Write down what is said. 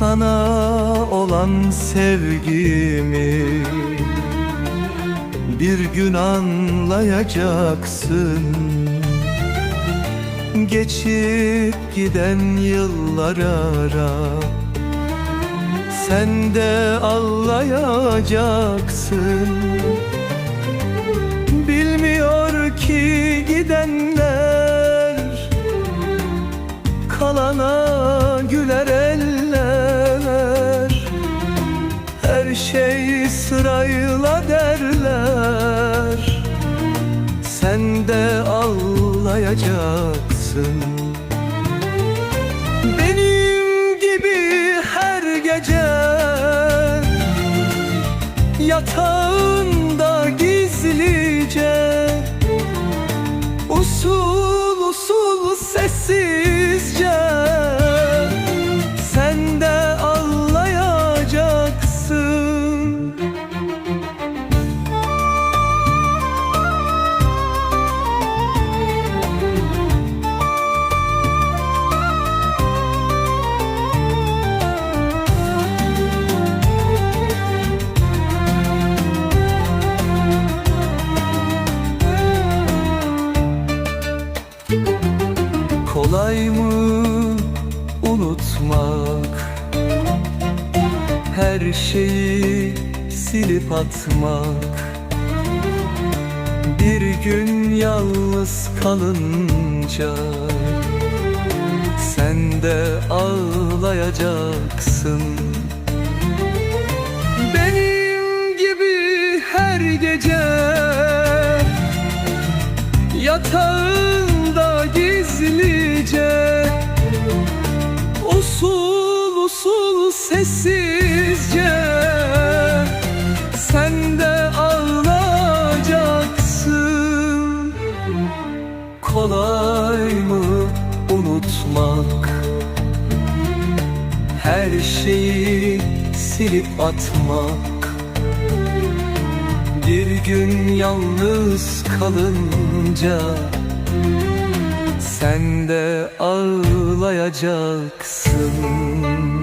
Sana olan sevgimi Bir gün anlayacaksın. Geçip giden yıllar ara Sen de anlayacaksın. Bilmiyor ki gidenler Kalana Şey sırayla derler. Sen de ağlayacaksın. Benim gibi her gece Yatağında gizlice Kolay mı unutmak? Her şeyi silip atmak. Bir gün yalnız kalınca Sen de ağlayacaksın. Benim gibi her gece Yatağında gizlice Usul usul sessizce Sen de ağlayacaksın. Kolay mı unutmak? Her şeyi silip atmak. Bir gün yalnız kalınca Sen de ağlayacaksın